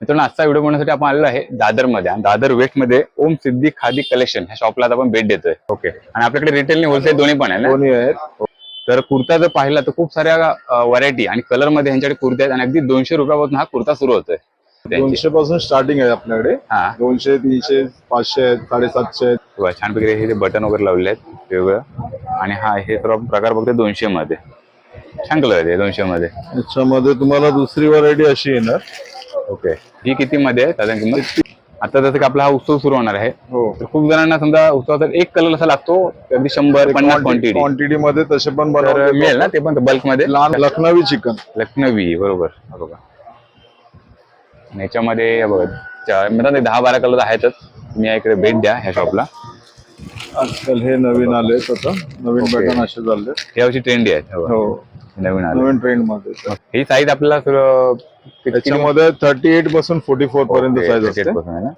मित्रांनो आजचा व्हिडिओ बनवण्यासाठी आपण आलेलो आहे दादरमध्ये आणि दादर वेस्टमध्ये ओम सिद्धी खादी कलेक्शन ह्या शॉपला आता आपण भेट देतोय. ओके आणि आपल्याकडे रिटेल आणि होलसेल दोन्ही पण आहे ना? दोन्ही आहेत. तर कुर्ता जर पाहिला तर खूप साऱ्या व्हरायटी आणि कलरमध्ये ह्यांच्याकडे कुर्ते आहेत. आणि अगदी दोनशे रुपयापासून हा कुर्ता सुरू होतोय. दोनशे पासून स्टार्टिंग आहे आपल्याकडे. हा. दोनशे तीनशे पाचशे आहेत साडेसातशे आहेत. बघा, छानपैकी हे बटन वगैरे लावलेले आहेत वेगवेगळं. आणि हा हे सर्व प्रकार बघते दोनशे मध्ये छान कलर आहे दोनशे मध्ये याच्यामध्ये तुम्हाला दुसरी व्हरायटी अशी येणार. ओके. ही किती मध्ये आहे साधारण किंमत. आता जसं की आपला हा उत्सव सुरू होणार आहे हो. तर खूप जणांना समजा उत्सवाचा एक कलर असा लागतो अगदी शंभर पन्नास क्वांटिटी क्वांटिटी मध्ये तसे पण तर बनवले मिळेल ना ते पण बल्कमध्ये लहान लखनवी चिकन लखनवी बरोबर. हा बघा. आणि याच्यामध्ये हे बघा चा- म्हणतात ना दहा बारा कलर आहेतच. तुम्ही या इकडे भेट द्या ह्या शॉपला आजकाल हे नवीन आले आता. नवीन Okay. पॅटर्न असे झाले या वर्षी ट्रेंडी आहेत हे. हो. नवीन आले नवीन ट्रेंडमध्ये. ही साईज आपल्याला किती- त्याच्यामध्ये थर्टी एटपासून फोर्टी फोर पर्यंत Okay, साईज 38 असते. पासून आहे ना?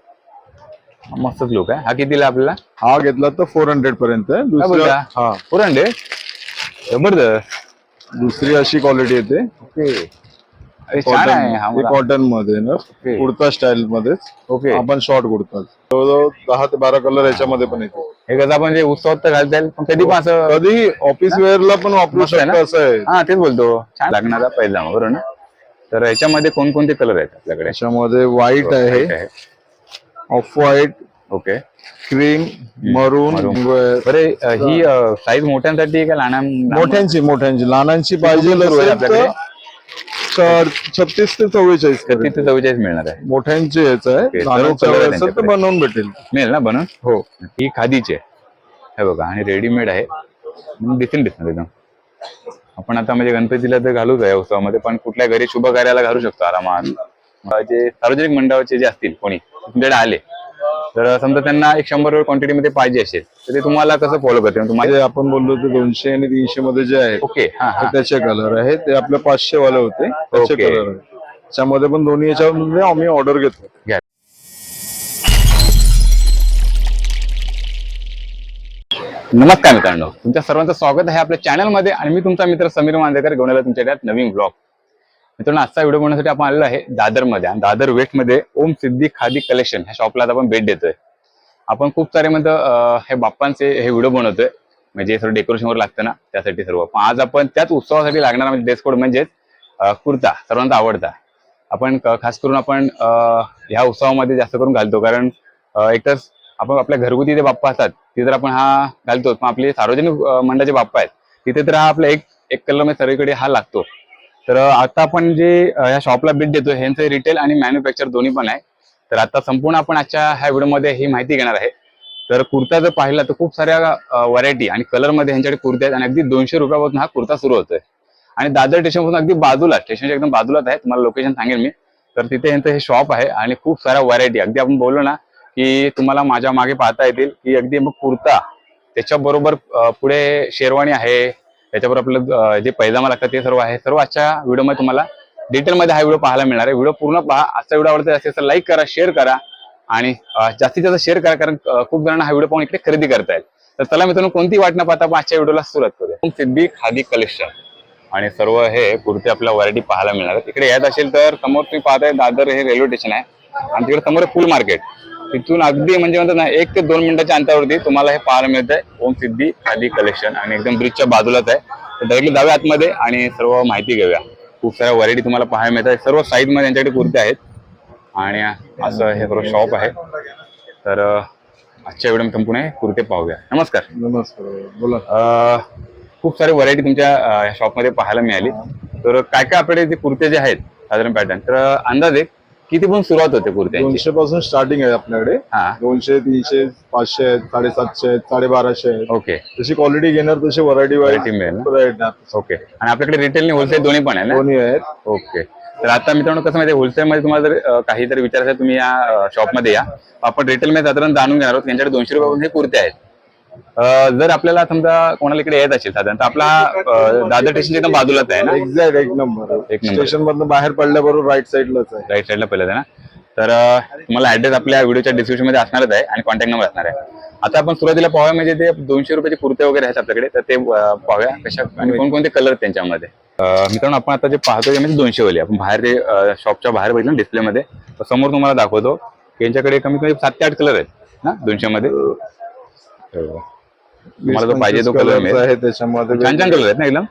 हा, मस्तच लुक आहे. हा कितीला आपल्याला? हा घेतला तर फोर हंड्रेड पर्यंत आहे. बोलता? हा. फोर हंड्रेड जबरदस्त. दुसरी अशी क्वालिटी येते. ओके छान आहे हा. कॉटनमध्ये ना Okay. कुर्ता स्टाईल मध्येच ओके आपण शॉर्ट कुर्ता. जवळजवळ दहा ते बारा कलर याच्यामध्ये पण येते. हे कसं आपण जे उत्सवात तर घालता येईल पण कधी पण असं कधी ऑफिस वेअर ला पण वापरू मस्त आहे ना? शकता असं आहे. हा तेच बोलतो. छान. लागणारा पैजामा बरोबर ना? तर याच्यामध्ये कोणकोणते कलर आहेत आपल्याकडे? त्याच्यामध्ये व्हाईट आहे. ऑफ व्हाईट ओके क्रीम मरून बरे अ, ही साईज मोठ्यांसाठी का लहान मोठ्यांची मोठ्यांची. लहानांची पाहिजे आपल्याकडे? तर छत्तीस ते चव्वेचाळीस छत्तीस ते चव्वेचाळीस मिळणार आहे. मोठ्यांची याच आहे. लहानांचं असेल तर. बनवून भेटेल. मिळेल ना बनवून? हो. ही खादीची आहे. हे बघा आणि रेडीमेड आहे. दिसेल दिसणार एकदम. आपण आता म्हणजे गणपतीला तर घालूच आहे उत्सवामध्ये पण कुठल्या घरी शुभ कार्याला घालू शकतो आरामात? जे सार्वजनिक मंडळाचे जे असतील कोणी तुमच्याकडे आले. तर समजा त्यांना एक शंभर क्वांटिटी मध्ये पाहिजे असेल तर ते तुम्हाला कसं फॉलो करते तुम्हाला जे आपण बोललो ते दोनशे आणि तीनशे मध्ये जे आहे ओके त्याचे कलर आहे. ते आपले पाचशे वाले होते त्याचे. कलर आहे. त्याच्यामध्ये पण दोन्ही याच्यामध्ये आम्ही ऑर्डर घेतो. घ्या. नमस्कार मित्रांनो. तुमच्या सर्वांचं स्वागत आहे आपल्या चॅनलमध्ये आणि मी तुमचा मित्र समीर मांदेकर. घेऊन आलो तुमच्याकडे नवीन ब्लॉग मित्रांनो आजचा व्हिडिओ बनवण्यासाठी आपण आलेलो आहे दादरमध्ये. आणि दादर वेस्टमध्ये ओम सिद्धी खादी कलेक्शन ह्या शॉपला आता आपण भेट देतोय. आपण खूप सारे म्हणतो हे बाप्पांचे हे व्हिडिओ बनवतोय. म्हणजे सर्व डेकोरेशनवर लागतं ना त्यासाठी सर्व. पण आज आपण त्याच उत्सवासाठी लागणारा म्हणजे ड्रेस कोड म्हणजेच कुर्ता सर्वांचा आवडता. आपण खास करून आपण ह्या उत्सवामध्ये जास्त करून घालतो. कारण एकतर आपण आपल्या घरगुती जे बाप्पा असतात तिथे जर आपण हा घालतो पण आपले सार्वजनिक मंडळाचे बाप्पा आहेत तिथे तर हा आपला एक एक कलर म्हणजे सगळीकडे हा लागतो. तर आता आपण जे या ह्या शॉपला भेट देतो ह्यांचं रिटेल आणि मॅन्युफॅक्चर दोन्ही पण आहे. तर आता संपूर्ण आपण आजच्या ह्या व्हिडिओमध्ये ही माहिती घेणार आहे. तर कुर्ता जर पाहिला तर खूप साऱ्या व्हरायटी आणि कलरमध्ये ह्यांच्याकडे कुर्ते आहेत आणि अगदी दोनशे रुपयापासून हा कुर्ता सुरू होतोय. आणि दादर स्टेशनपासून अगदी बाजूला स्टेशनच्या एकदम बाजूलाच आहे. तुम्हाला लोकेशन सांगेल मी. तर तिथे यांचं हे शॉप आहे आणि खूप साऱ्या व्हरायटी अगदी आपण बोललो ना की तुम्हाला माझ्या मागे पाहता येतील की अगदी मग कुर्ता त्याच्याबरोबर पुढे शेरवाणी आहे त्याच्यावर आपलं जे पैजामा लागतात ते सर्व आहे. सर्व आजच्या व्हिडिओमध्ये तुम्हाला डिटेलमध्ये हा व्हिडिओ पाहायला मिळणार आहे. व्हिडिओ पूर्ण पहा. आजचा व्हिडिओ आवडत असेल तर लाईक करा शेअर करा आणि जास्तीत जास्त शेअर करा कारण खूप जणांना हा व्हिडिओ पाहून इकडे खरेदी करता येईल. तर चला मित्रांनो कोणती वाट न पाहता आपण आजच्या व्हिडिओला सुरुवात करूया. सिद्धी खादी कलेक्शन आणि सर्व हे कुर्ते आपल्या व्हरायटी पाहायला मिळणार इकडे येत असेल तर समोर तुम्ही पाहताय दादर हे रेल्वे स्टेशन आहे. आणि तिकडे समोर फुल मार्केट तिथून अगदी म्हणजे म्हणतात ना एक ते दोन मिनिटाच्या अंतरावरती तुम्हाला हे पाहायला मिळत आहे ओम सिद्धी खादी कलेक्शन आणि एकदम ब्रिजच्या बाजूलाच आहे. तर डायरेक्टली जाऊया आतमध्ये आणि सर्व माहिती घेऊया. खूप साऱ्या व्हरायटी तुम्हाला पाहायला मिळत आहे सर्व साईजमध्ये यांच्याकडे कुर्ते आहेत. आणि असं हे सर्व शॉप आहे. तर आजच्या व्हिडिओ संपूर्ण हे कुर्ते पाहूया. नमस्कार. नमस्कार. बोला. खूप सारे व्हरायटी तुमच्या अं, शॉपमध्ये पाहायला मिळाली. तर काय काय आपल्याकडे जे कुर्ते जे आहेत साधारण पॅटर्न तर अंदाजे किती पण सुरुवात होते कुर्त्यांची? दोनशे पासून स्टार्टिंग आहे आपल्याकडे. हा. दोनशे तीनशे पाचशे आहेत साडेसातशे आहेत साडेबाराशे आहेत. ओके. जशी क्वालिटी घेणार तशी व्हरायटी व्हरायटी मिळेल ना? ओके. आणि आपल्याकडे रिटेल आणि होलसेल दोन्ही पण आहे ना? दोन्ही आहेत. ओके. तर आता मित्रांनो कसं माहिती होलसेल मध्ये तुम्हाला जर अं, काही जर विचारायचं आहे, तुम्ही या शॉपमध्ये या. आपण रिटेल मध्ये साधारण जाणून घेणार आहोत यांच्याकडे दोनशे रुपयापासून हे कुर्ते आहेत. जर आपल्याला समजा कोणाला इकडे येत असेल साधारण तर आपला दादर स्टेशन एकदम बाजूलाच आहे ना? एक्झॅक्ट एक नंबर. एक नंबर. स्टेशन मधनं बाहेर पडल्याबरोबर राईट साईडलाच आहे. राईट साईडला पहिलं आहे ना तर अं, तुम्हाला ऍड्रेस आपल्या व्हिडिओच्या डिस्क्रिप्शनमध्ये असणारच आहे आणि कॉन्टॅक्ट नंबर असणार आहे. आता आपण सुरुवातीला पाहूया म्हणजे ते दोनशे रुपयाचे कुर्ते वगैरे आहेत आपल्याकडे तर ते अं, पाहूया कशा आणि कोणकोणते कलर त्यांच्यामध्ये. अं, मित्रांनो आपण आता जे पाहतो ते म्हणजे दोनशे वाले. आपण बाहेर ते शॉपच्या बाहेर बघितलं डिस्प्लेमध्ये समोर तुम्हाला दाखवतो की यांच्याकडे कमीत कमी सात ते आठ कलर आहेत ना दोनशे मध्ये? तुम्हाला जो पाहिजे तो कलर मिळेल. आहे त्याच्यामध्ये छान छान कलर आहेत ना एकदम?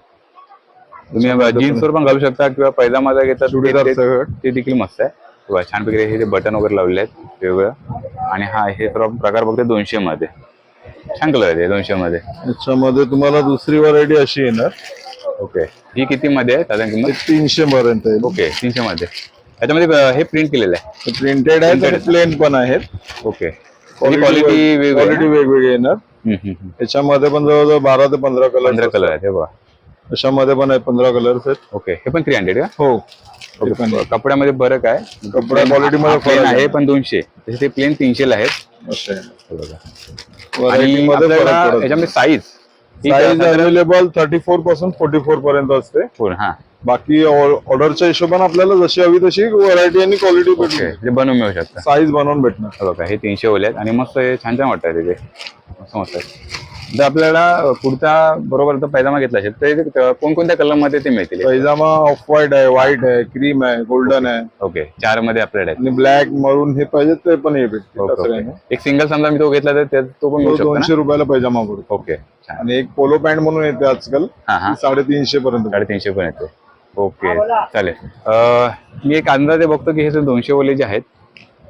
तुम्ही जीन्स वर पण घालू शकता किंवा पैजामा घेता चुडीदार ते- देखील मस्त आहे. बघा, छानपैकी हे जे बटन वगैरे लावलेले आहेत वेगवेगळं आणि हा हे सर्व प्रकार बघते दोनशे मध्ये. छान कलर आहे दोनशे मध्ये. त्याच्यामध्ये तुम्हाला दुसरी व्हरायटी अशी येणार. ओके ही किती मध्ये आहे? साधारण किंमत? तीनशे पर्यंत ओके तीनशे मध्ये. त्याच्यामध्ये अं, हे प्रिंट केलेलं आहे. प्रिंटेड आहे आणि प्लेन पण आहेत. ओके क्वालिटी क्वालिटी वेगवेगळी येणार. त्याच्यामध्ये पण जवळजवळ बारा ते पंधरा कलर पंधरा कलर आहेत हे बघा. अशामध्ये पण आहे पंधरा कलर्स आहेत. ओके हे पण थ्री हंड्रेड का? हो. पण. कपड्यामध्ये फरक आहे कपडा quality मध्ये प्लेन फरक आहे. आहे. पण दोनशे. तसे ते प्लेन तीनशे ला आहेत. असं आहे. हे बघा. Variety आणि मध्ये फरक आपल्याला पडत याच्यामध्ये साईज साईज अवेलेबल थर्टी फोरपासून फोर्टी फोर पर्यंत असते. हा. बाकी ऑर्डरच्या हिशोबाने आपल्याला जशी हवी तशी व्हरायटी आणि क्वालिटी भेटते बनवून मिळू शकतं. साईज बनवून भेटणार. हे बघा हे तीनशे ओले आहेत आणि मस्त हे छान छान वाटतात ते. मस्त मस्त आहेत जर आपल्याला कुर्ता बरोबर तर पैजामा घेतला असेल. तर ते कोणकोणत्या कलरमध्ये ते मिळतील? पैजामा ऑफ व्हाईट आहे व्हाईट आहे क्रीम आहे गोल्डन आहे. ओके चारमध्ये आपल्याकडे आणि ब्लॅक मरून हे पाहिजे ते पण हे भेटते. एक सिंगल समजा मी तो घेतला तर तो पण दोनशे रुपयाला पैजामा पडतो ओके आणि एक पोलो पॅन्ट म्हणून येते आजकाल. साडेतीनशे पर्यंत. साडेतीनशे पण येते ओके चालेल. अं, मी एक अंदाजे बघतो की हे जे दोनशे ओले जे आहेत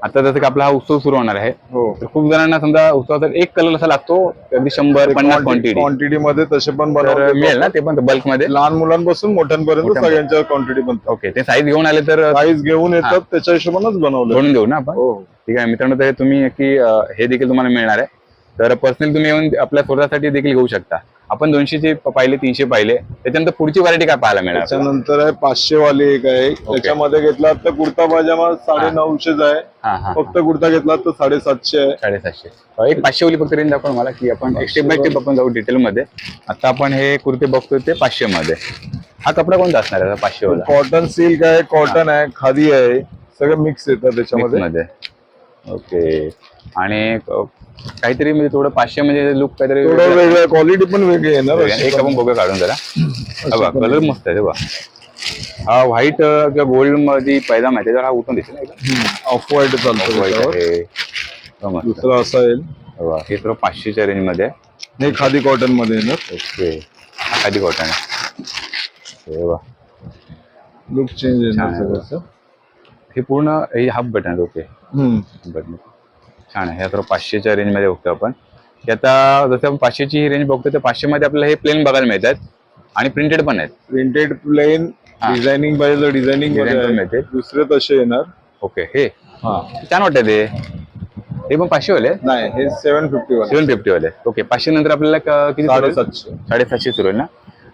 आता जसं की आपला हा उत्सव सुरू होणार आहे हो. तर खूप जणांना समजा उत्सवाचा एक कलर असा लागतो अगदी शंभर पन्नास क्वांटिटी क्वांटिटी मध्ये तसे पण तर बनवले मिळेल ना ते पण बल्कमध्ये लहान मुलांपासून मोठ्यांपर्यंत. सगळ्यांच्या क्वांटिटी बनतात ओके ते साईज घेऊन आले तर साईज घेऊन येतात त्याच्या हिशोबानेच बनवलं. बनवून देऊ ना आपण? हो. ठीक आहे मित्रांनो तर तुम्ही की अं, हे देखील तुम्हाला मिळणार आहे. तर पर्सनली तुम्ही येऊन आपल्या स्वतःसाठी देखील घेऊ शकता. आपण दोनशेचे पाहिले तीनशे पाहिले. त्याच्यानंतर पुढची व्हरायटी काय पाहायला मिळणार? त्याच्यानंतर आहे पाचशे वाली एक आहे. त्याच्यामध्ये घेतला तर कुर्ता पायजामा साडे नऊशेच आहे. फक्त कुर्ता घेतला तर साडेसातशे आहे. साडेसातशे. एक पाचशे ओली फक्त रेंज दाखवा मला की आपण स्टेप बाय स्टेप आपण जाऊ डिटेल मध्ये. आता आपण हे कुर्ते बघतोय ते पाचशे मध्ये हा कपडा कोणता असणार आहे? पाचशे वाला कॉटन सिल्क आहे कॉटन आहे खादी आहे. सगळं मिक्स येतं त्याच्यामध्ये. मध्ये. ओके आणि काहीतरी म्हणजे थोडं पाचशे म्हणजे लुक काहीतरी थोडं वेगळं. क्वालिटी पण वेगळी आहे. एक आपण बघूया काढून जरा. बघा कलर मस्त आहे बघा. हा व्हाईट किंवा गोल्डमध्ये पैजामा आहे त्याच्यावर हा उठून दिसेल ना एकदम. ऑफ व्हाईट चालतो व्हाईट. आहे. दुसरं असं येईल. बघा, हे सर्व पाचशेच्या रेंजमध्ये आहे. हे खादी कॉटनमध्ये येणार ओके. खादी कॉटन आहे. बघा. लुक चेंज आहे. हे पूर्ण हे हाफ बटन ओके. बटन छान आहे. हे सर्व पाचशेच्या रेंजमध्ये बघतो आपण. हे आता जसं आपण पाचशेची ही रेंज बघतो तर पाचशे मध्ये आपल्याला हे प्लेन बघायला मिळतात. आणि प्रिंटेड पण आहेत. प्रिंटेड प्लेन हा. डिझायनिंग पाहिजे डिझायनिंग Design पण मिळते. दुसरे तसे येणार. ओके हे. हा. छान वाटतं ते. ते पण पाचशे वाले नाही हे सेव्हन फिफ्टी वाले. सेवन फिफ्टी वाले. ओके पाचशे नंतर आपल्याला क- किती सुरू होईल? साडेसातशे. साडेसातशे सुरू होईल ना?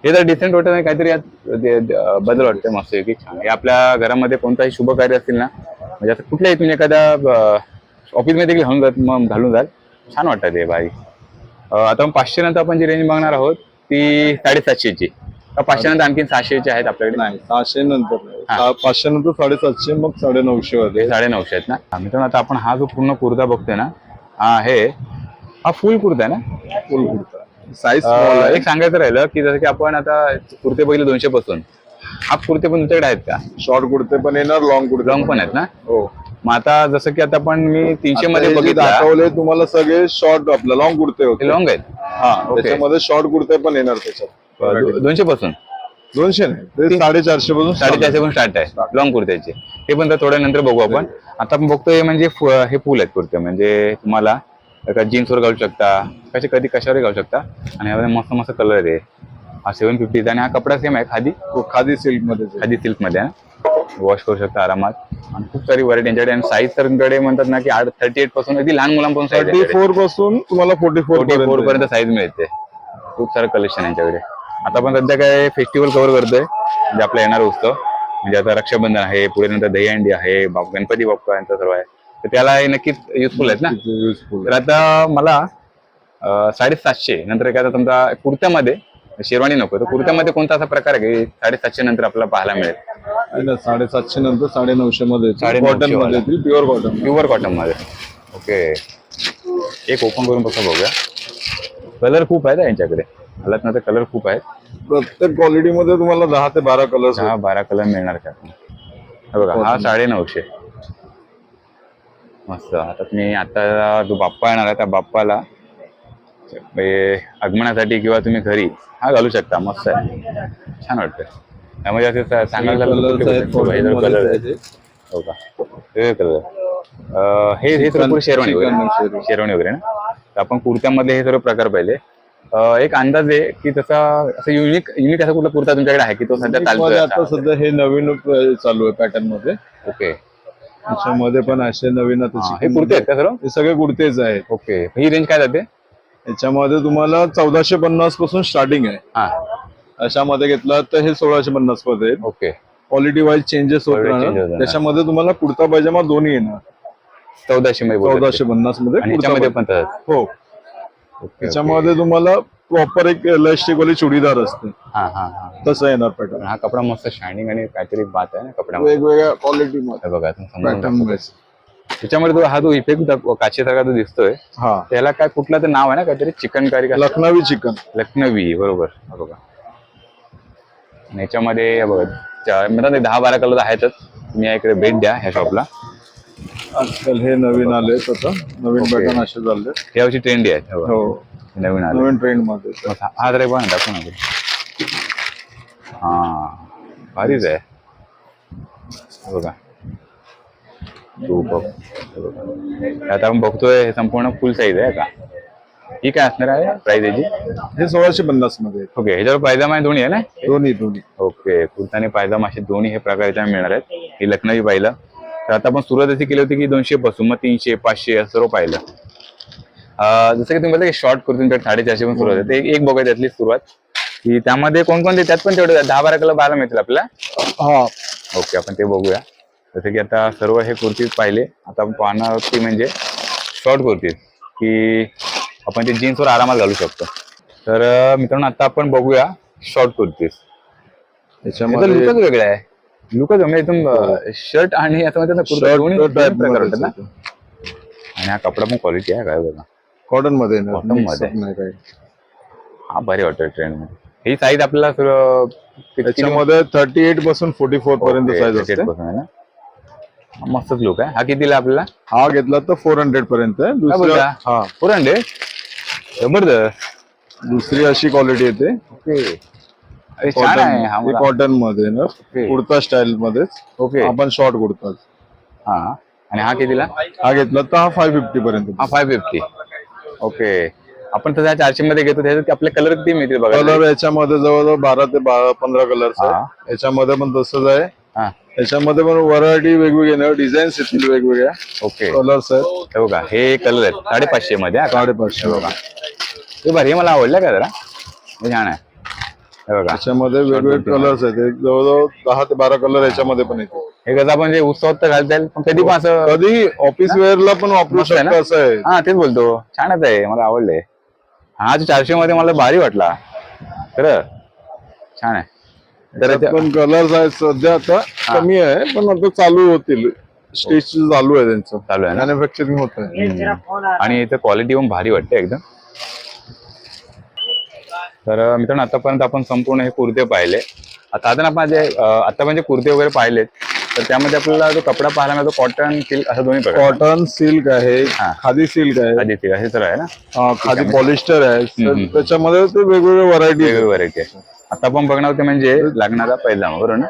हे तर डिसेंट वाटत नाही काहीतरी यात ते- ते, अं, बदल वाटते मस्त की छान. हे आपल्या घरामध्ये कोणताही शुभ कार्य असतील ना म्हणजे आता कुठल्याही तुम्ही एखाद्या ऑफिसमध्ये देखील घालून जात मग घालून जाल. छान वाटतं ते भाई. आता मग पाचशे नंतर आपण जी रेंज बघणार आहोत ती साडेसातशेची पाचशे नंतर आणखी सहाशेचे आहेत आपल्याकडे? नाही सहाशे नंतर नाही. हा. पाचशे नंतर साडेसातशे मग साडे नऊशे वाले हे साडे नऊशे आहेत ना? मित्रांनो आता आपण हा जो पूर्ण कुर्ता बघतोय ना हा आहे हा फुल कुर्ता आहे ना? फुल कुर्ता. साईज अं, एक सांगायचं राहिलं की जसं की आपण आता कुर्ते बघितले दोनशे पासून. हाफ कुर्ते पण तुमच्याकडे आहेत का? शॉर्ट कुर्ते पण येणार लॉंग कुर्ते रंग पण आहेत ना? हो. मग आता जसं की आता पण मी तीनशे मध्ये हे बघितला. दाखवले तुम्हाला सगळे शॉर्ट आपलं लॉंग कुर्ते होते. लॉंग आहेत? हा. त्याच्यामध्ये शॉर्ट कुर्ते पण येणार त्याच्यात. दोनशे पासून? दोनशे नाही ते साडेचारशे पासून साडेचारशे पण स्टार्ट आहे. लॉंग कुर्त्याचे. हे पण थोड्या नंतर बघू आपण. आता आपण बघतोय म्हणजे फु- हे फुल आहेत कुर्ते. म्हणजे तुम्हाला एका जीन्सवर घालू शकता कसे कधी कशावर घालू शकता. आणि यामध्ये मस्त मस्त कलर आहे हा. सेव्हन फिफ्टीचा आणि हा कपडा सेम आहे खादी? तो खादी सिल्कमध्ये खादी सिल्कमध्ये वॉश करू शकता आरामात. आणि खूप सारी व्हरायटी यांच्याकडे. आणि साईज तर म्हणतात ना की आठ थर्टी एटपासून अगदी लहान मुलांपासून थर्टी फोरपासून तुम्हाला फोर्टी फोर फोर्टी फोर पर्यंत साईज मिळते. खूप सारं कलेक्शन यांच्याकडे. आता आपण सध्या काय फेस्टिवल कव्हर करतोय म्हणजे आपला येणार उत्सव म्हणजे आता रक्षाबंधन आहे पुढे नंतर दहीहंडी आहे बाप- गणपती बाप्पा यांचा सर्व आहे. तर त्याला हे नक्कीच युजफुल आहेत ना? युजफुल तर आता मला साडेसातशे नंतर एखादा तुमचा कुर्त्यामध्ये शेरवानी नको. तर कुर्त्यामध्ये कोणता असा प्रकार आहे की साडेसातशे नंतर आपल्याला पाहायला मिळेल? साडेसातशे नंतर साडे नऊशे मध्ये साडेनऊशे कॉटन. मध्ये येतील प्युअर कॉटन प्युअर कॉटनमध्ये. ओके एक ओपन करून बघा बघूया. कलर खूप आहेत हा यांच्याकडे. हलत ना तर कलर खूप आहेत. प्रत्येक क्वालिटी मध्ये तुम्हाला दहा ते बारा कलर्स दहा बारा कलर मिळणार का? हे बघा हा साडे नऊशे मस्त. आता तुम्ही आता जो बाप्पा येणार आहे त्या बाप्पाला म्हणजे आगमनासाठी किंवा तुम्ही घरी हा घालू शकता मस्त आहे. छान वाटतं त्यामध्ये असं सांगायला. हो का? वेगळे कलर हे हे सर्व चिकन वगैरे. शेरवानी. वगैरे ना? तर आपण कुर्त्यामध्ये हे सर्व प्रकार पाहिले. एक अंदाज आहे की तसा असं युनिक युनिक असा कुठला कुर्ता तुमच्याकडे आहे की तो सध्या चालतोय आता? सध्या हे नवीन चालू आहे पॅटर्नमध्ये. ओके. त्याच्यामध्ये पण असे नवीन आता हा, कुर्ते आहेत का सर्व? हे सगळे कुर्तेच आहेत. ओके. ही रेंज काय जाते? याच्यामध्ये तुम्हाला चौदाशे पन्नासपासून स्टार्टिंग आहे. अशामध्ये घेतला तर हे सोळाशे पन्नासमध्ये ओके. क्वालिटी वाईज चेंजेस होत राहणार. त्याच्यामध्ये तुम्हाला कुर्ता पायजामा दोन्ही येणार. चौदाशे चौदाशे पन्नासमध्ये हो. त्याच्यामध्ये तुम्हाला प्रॉपर एक इलास्टिक वाली चुडीदार असते. तसं येणार पॅटर्न हा कपडा मस्त शायनिंग आणि काहीतरी बात आहे ना कपड्यामध्ये. वेगवेगळ्या क्वालिटी मध्ये. बघा त्याच्यामध्ये तो हा जो इफेक्ट काचेसारखा जो दिसतोय हा. त्याला काय कुठला तर नाव आहे ना काहीतरी चिकन कारी का लखनवी चिकन. लखनवी बरोबर. हा बघा. आणि याच्यामध्ये हे बघा चा- म्हणतात ना, दहा बारा कलर आहेतच. तुम्ही इकडे भेट द्या ह्या शॉपला आजकाल हे नवीन आले आता. नवीन. पॅटर्न असे झाले यावर्षी ट्रेंडी आहेत हे बघा. हो. नवीन आले नवीन ट्रेंडमध्ये. मग हा हा तरी पण दाखव ना ते. हा. भारीच आहे. हे बघा. तू बघ. आता आपण बघतोय हे संपूर्ण फुल साईज आहे का? ही काय असणार आहे प्राइस याची? हे सोळाशे पन्नासमध्ये. ओके ह्याच्यावर पायजामा आहे दोन्ही आहे ना? दोन्ही दोन्ही. ओके कुर्ता आणि पायजामा असे दोन्ही हे प्रकार याच्यावर मिळणार आहेत. ही लखनवी पाहिलं. तर आता आपण सुरुवात अशी केली होती की दोनशे पासून मग तीनशे पाचशे असं सर्व पाहिलं. अं, जसं की तुम्ही बोलता की शॉर्ट कुर्तींकडे साडेचारशे पण सुरुवात आहे. ते एक- बघा त्यातली सुरुवात. की त्यामध्ये कोणकोणते त्यात पण तेवढे दहा बारा कलर पाहायला मिळतील आपल्याला. हा. ओके आपण ते बघूया. जसं की आता सर्व हे कुर्तीज पाहिले आता पाहणार की म्हणजे शॉर्ट कुर्तीज की आपण ते जीन्सवर आरामात घालू शकतो. तर मित्रांनो आता आपण बघूया शॉर्ट कुर्तीज. त्याचा त्याच्यामध्ये लुकच वेगळा आहे. लुकच म्हणजे एकदम शर्ट आणि आता म्हणतात ना आणि हा कपडा पण क्वालिटी आहे काय बघा कॉटनमध्ये Mix मध्ये. हा भारी वाटतोय ट्रेंडमध्ये. ही साईज आपल्याला त्याच्यामध्ये थर्टी एटपासून फोर्टी फोर पर्यंत साईज 38 असते. पासून आहे ना? हा, मस्तच लुक आहे. हा कितीला आपल्याला? हा घेतला तर फोर हंड्रेड पर्यंत? हा. फोर हंड्रेड जबरदस्त दुसरी अशी क्वालिटी येते. ओके. हा कॉटनमध्ये ना कुर्ता स्टाईल मध्येच. ओके. आपण शॉर्ट कुर्ता. हा. आणि हा कितीला? हा घेतला तर हा फाय फिफ्टी पर्यंत. हा फाय फिफ्टी ओके. आपण तसं चारशे मध्ये घेतो त्याच्यात आपले कलर किती मिळतील बघा? कलर याच्यामध्ये जवळजवळ बारा ते बारा पंधरा. आहे. याच्यामध्ये पण तसंच आहे. हा. याच्यामध्ये पण व्हरायटी वेगवेगळ्या डिझाईन्स येतील वेगवेगळ्या. ओके. कलर्स आहेत. हे बघा हे कलर आहेत. साडेपाचशे मध्ये हा? साडेपाचशे बघा. हे भारी हे मला आवडलं का जरा? हे छान आहे. हे बघा. त्याच्यामध्ये वेगवेगळे कलर्स आहेत. एक जवळजवळ दहा ते बारा कलर याच्यामध्ये पण येतील. हे कसं आपण जे उत्सवात तर घालता येईल पण कधी पण असं कधी ऑफिस वेअरला पण वापरू मस्त आहे ना? शकतो असं आहे. हा तेच बोलतो. छानच आहे. मला आवडले हा चारशे मध्ये मला भारी वाटला. खरं? छान आहे. पण कलर्स आहेत सध्या आता कमी आहे पण आता चालू होतील. स्टेज चालू आहे त्यांचं. चालू आहे ना? मॅन्युफॅक्चरिंग होत आहे. आणि इथं क्वालिटी पण भारी वाटते एकदम. तर मित्रांनो आतापर्यंत आपण संपूर्ण हे कुर्ते पाहिले. आता आता आपण जे आता म्हणजे कुर्ते वगैरे पाहिलेत तर त्यामध्ये आपल्याला जो कपडा पाहायला मिळतो कॉटन सिल्क असं दोन्ही कॉटन सिल्क आहे हा. खादी सिल्क आहे. ते हे तर आहे ना? खादी पॉलिस्टर आहे. त्याच्यामध्ये ते वेगवेगळे व्हरायटी वेगवेगळी व्हरायटी आहे. आता आपण बघणार होते म्हणजे लागणारा पैजामा बरोबर ना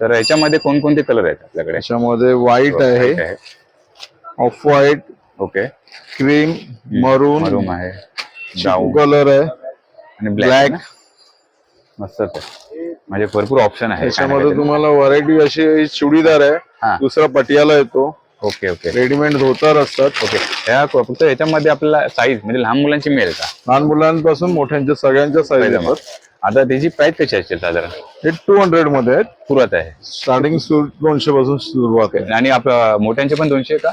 तर याच्यामध्ये कोणकोणते कलर आहेत आपल्याकडे? त्याच्यामध्ये व्हाईट आहे. आहे. Off white okay. क्रीम मरून मरूम आहे. ब्राऊन कलर आहे. आणि ब्लॅक ब्लॅक मस्तच आहे. म्हणजे भरपूर ऑप्शन आहे. त्याच्यामध्ये तुम्हाला व्हरायटी अशी चुडीदार हा. आहे दुसरा पटियाला येतो. Okay okay. रेडीमेड धोतर असतात. ओके. फक्त याच्यामध्ये आपल्याला साईज म्हणजे लहान मुलांची मिळेल का? लहान मुलांपासून मोठ्यांच्या सगळ्यांच्या साईज. येतात. आता त्याची प्राइस कशी असेल साधारण? हे टू हंड्रेडमध्ये आहेत. सुरुवात आहे. स्टार्टिंग दोनशे पासून सुरुवात आहे. आणि आपल्या मोठ्यांचे पण दोनशे का?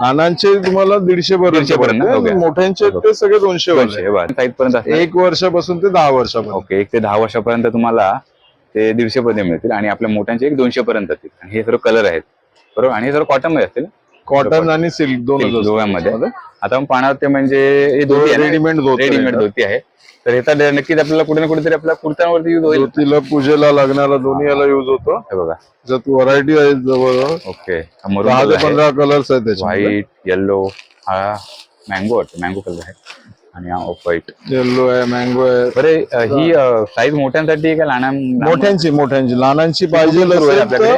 लहानांचे तुम्हाला दीडशे पर्यंत पर्यंत. ओके. मोठ्यांचे ते सगळे दोनशे दोनशे साईज पर्यंत असणार. एक वर्षापासून ते दहा वर्षापर्यंत. ओके एक ते दहा वर्षापर्यंत तुम्हाला ते दीडशे पर्यंत मिळतील आणि आपल्या मोठ्यांचे एक दोनशे पर्यंत असतील आणि हे सर्व कलर आहेत. बरोबर? आणि हे सर्व कॉटनमध्ये असतील कॉटन आणि सिल्क दोनच दोघांमध्ये. आता आपण पाहणार ते म्हणजे हे रेडीमेड आहे रेडीमेड? धोती आहे तर हे तर नक्कीच आपल्याला कुठे ना कुठेतरी आपल्या कुर्त्यांवरती यूज होईल. ज्योतीला पूजेला लग्नाला दोन्ही याला युज होतो. हे बघा. त्याच्यात व्हरायटी आहे जवळ. ओके. दहा ते पंधरा कलर्स आहेत त्याच्यामध्ये. व्हाईट येल्लो हा मँगो वाटतं. मँगो कलर आहे. आणि हा ऑफ व्हाईट येल्लो आहे मँगो आहे. बरे अ, ही साईज मोठ्यांसाठी का लहान मोठ्यांची मोठ्यांची. लहानांची पाहिजे आपल्याकडे?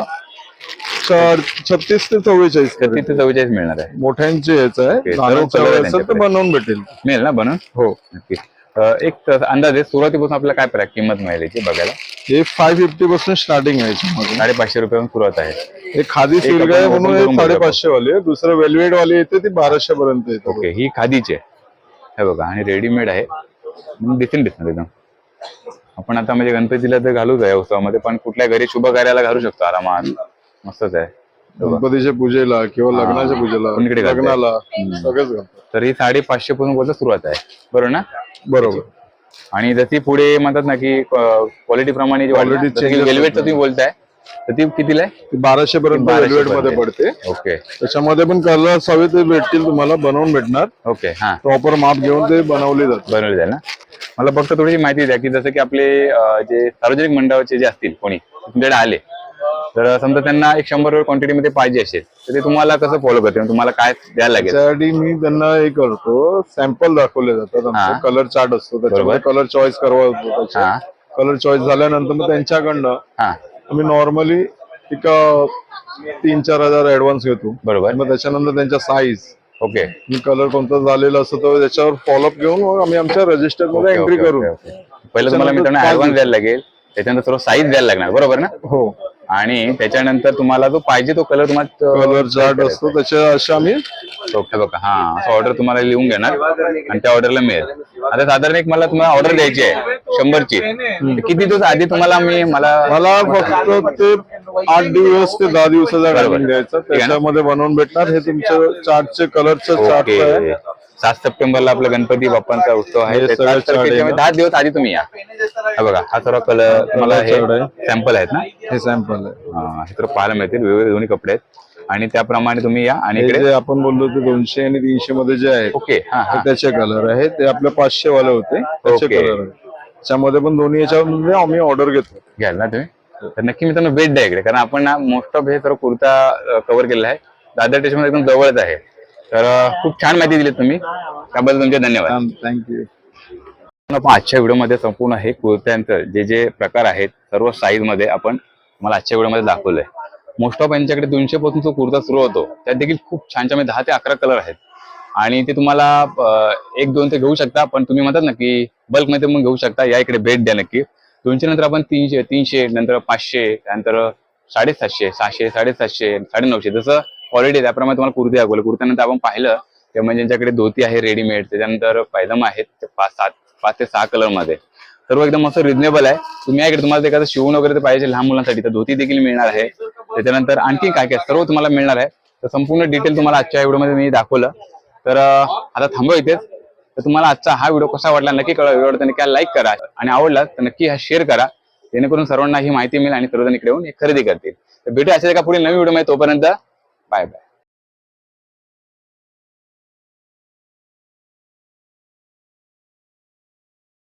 छत्तीस ते चव्वेचाळीस छत्तीस ते चव्वेचाळीस मिळणार आहे. मोठ्यांची याच आहे. सर्व लहानांच्या color असेल तर त्यांच्याकडे. बनवून भेटेल. मिळेल ना बनवून? हो नक्की. अ, एक अंदाज आहे सुरुवातीपासून आपल्याला काय प्रा- किंमत मिळेल याची बघायला? हे फाय फिफ्टी पासून स्टार्टिंग आहे याच्यामध्ये. साडेपाचशे रुपयापासून सुरुवात आहे. हे खादी एक सिल्क आपण आहे open म्हणून करून साडेपाचशे वाली आहे. दुसरं वेलवेट वाली येते ती बाराशे पर्यंत येते. ओके ही खादीची आहे. हे बघा आणि रेडीमेड आहे. मग दिसेल दिसणार एकदम. आपण आता म्हणजे गणपतीला तर घालूच आहे उत्सवामध्ये पण कुठल्या घरी शुभ कार्याला घालू शकतो आरामात? मस्तच आहे. गणपतीच्या पूजेला किंवा लग्नाच्या पूजेला कोणीकडे? लग्नाला सगळेच घालतात तर ही साडेपाचशे पासून बोलता सुरुवात आहे. बरोबर ना? बरोबर. आणि जशी पुढे म्हणतात ना की क्वालिटी प्रमाणे जी Quality changes वेल्वेट. तुम्ही बोलताय तर ती कितीला आहे? ती बाराशे पर्यंत 1200 वेलवेटमध्ये पर्यंत. पडते. ओके. त्याच्यामध्ये पण कलर्स हवे ते भेटतील तुम्हाला बनवून भेटणार. ओके हा. प्रॉपर माप घेऊन ते बनवले जातात बनवली जाईल ना? मला फक्त थोडीशी माहिती द्या की जसं की आपले अं, जे सार्वजनिक मंडळाचे जे असतील कोणी तुमच्याकडे आले तर समजा त्यांना एक शंभर क्वांटिटी मध्ये पाहिजे असेल तर ते तुम्हाला कसं फॉलो करते तुम्हाला काय द्यायला लागेल? त्यासाठी मी त्यांना हे करतो सॅम्पल दाखवले जातात कलर चार्ट असतो त्याच्यामध्ये कलर चॉईस करवा होतो त्याचे. कलर चॉईस झाल्यानंतर मग त्यांच्याकडनं हा. आम्ही नॉर्मली एक तीन चार हजार ऍडव्हान्स घेतो. बरोबर. मग त्याच्यानंतर त्यांच्या साईज ओके. कलर कोणता झालेला असतो तर त्याच्यावर फॉलोअप घेऊन मग आम्ही आमच्या रजिस्टरमध्ये एंट्री करू. पहिलं तुम्हाला ऍडव्हान्स द्यायला लागेल त्याच्यानंतर सर्व साईज द्यायला लागणार. बरोबर ना? हो. आणि त्याच्यानंतर तुम्हाला जो पाहिजे तो कलर तुम्हाला कलर असतो त्याच्या अशा आम्ही ओके बघा. हा असं ऑर्डर तुम्हाला लिहून घेणार आणि त्या ऑर्डरला मिळेल. आता साधारण एक मला तुम्हाला ऑर्डर द्यायची आहे शंभरची. किती दिवस आधी तुम्हाला मी मला मला फक्त ते आठ दिवस ते दहा दिवसाचा टायमिंग द्यायचा. त्याच्यामध्ये बनवून भेटणार. हे तुमच्या चार्टचे कलरचं चार्ट आहे. सात सप्टेंबरला आपला गणपती बाप्पांचा उत्सव आहे. हे आहे ना? दहा दिवस आधी तुम्ही या. हा बघा हा सर्व कलर तुम्हाला हे आहे. सॅम्पल आहेत ना? हे सॅम्पल आहे. हा, हे तर पाहायला मिळतील. वेगवेगळे दोन्ही कपडे आहेत. आणि त्याप्रमाणे तुम्ही या आणि हे इकडे जे आपण बोललो ते दोनशे आणि तीनशे मध्ये जे आहेत ओके हा हा. त्याचे कलर आहेत ते आपल्या पाचशे वाले होते. त्याचे Okay. कलर आहेत त्याच्यामध्ये पण दोन्ही याच्यामध्ये आम्ही ऑर्डर घेतो घ्याल ना तुम्ही? तर नक्की मित्रांनो भेट द्या इकडे. कारण आपण ना मोस्ट ऑफ हे सर्व कुर्ता कव्हर केलेला आहे. दादर स्टेशन एकदम जवळच आहे. तर खूप छान माहिती दिली तुम्ही. त्याबद्दल तुमचे धन्यवाद. थँक्यू आपण आजच्या व्हिडिओमध्ये संपूर्ण हे कुर्त्यांचं जे जे प्रकार आहेत सर्व साईजमध्ये आपण मला आजच्या व्हिडिओमध्ये दाखवलंय. मोस्ट ऑफ यांच्याकडे दोनशे पासून जो कुर्ता सुरू होतो. त्यात देखील खूप छान छान म्हणजे दहा ते अकरा कलर आहेत. आणि ते तुम्हाला एक दोन ते घेऊ शकता पण तुम्ही म्हणतात ना की बल्कमध्ये पण घेऊ शकता. या इकडे भेट द्या नक्की. दोनशे नंतर आपण तीनशे तीनशे नंतर पाचशे त्यानंतर साडेसातशे सहाशे साडेसातशे साडेनऊशे. जसं क्वालिटी त्याप्रमाणे तुम्हाला कुर्ती दाखवलं. कुर्त्यानंतर आपण पाहिलं ते म्हणजे ज्यांच्याकडे धोती आहे रेडीमेड त्याच्यानंतर पायदम आहेत ते पाच सात पाच ते सहा कलरमध्ये. सर्व एकदम असं रिजनेबल आहे. तुम्ही याकडे तुम्हाला एखादं शिवून वगैरे पाहिजे लहान मुलांसाठी तर धोती देखील मिळणार आहे. त्याच्यानंतर आणखी काय काय सर्व तुम्हाला मिळणार आहे. तर संपूर्ण डिटेल तुम्हाला आजच्या व्हिडिओमध्ये मी दाखवलं. तर आता थांबव इथेच. तर तुम्हाला आजचा हा व्हिडिओ कसा वाटला नक्की कळवा. व्हिडिओ तर नक्की लाईक करा. आणि आवडला तर नक्की हा शेअर करा. जेणेकरून सर्वांना ही माहिती मिळेल आणि सर्वजण इकडे येऊन हे खरेदी करतील. तर भेटू अशा एका पुढे नवीन व्हिडिओमध्ये तोपर्यंत बाय बाय